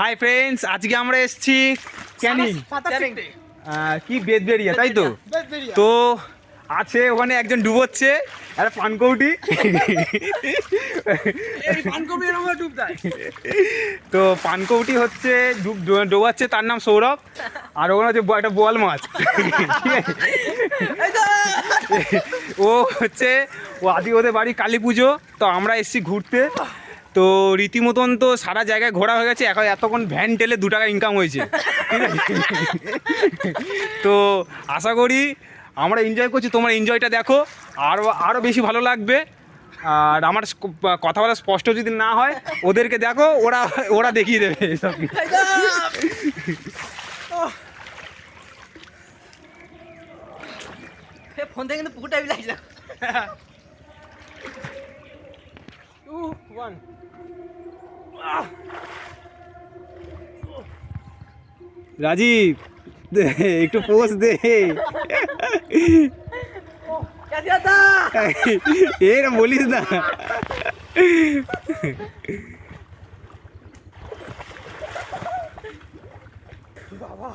Hi friends আজকে আমরা এসেছি ক্যানিং। কি বেদবেরিয়া তাই তো? তো আছে ওখানে একজন ডুবোচ্ছে একটা পানকৌটি। তো পানকৌটি হচ্ছে ডুব ডোবাচ্ছে তার নাম সৌরভ। আর ওখানে হচ্ছে একটা বোয়াল মাছ। ও হচ্ছে ও আদি ওদের বাড়ি কালী পুজো। তো আমরা এসেছি ঘুরতে। তো রীতিমতন তো সারা জায়গায় ঘোরা হয়ে গেছে, এখন এতক্ষণ ভ্যান টেলে দু টাকা ইনকাম হয়েছে। তো আশা করি আমরা এনজয় করছি, তোমার এনজয়টা দেখো আরও আরও বেশি ভালো লাগবে। আর আমার কথা বলা স্পষ্ট যদি না হয়, ওদেরকে দেখো, ওরা ওরা দেখিয়ে দেবে সব কিছু। ফোন থেকে কিন্তু পুকুরটা one. राजीव एक तो पोस दे। क्या दिया था ये ना बोली ना। बाबा।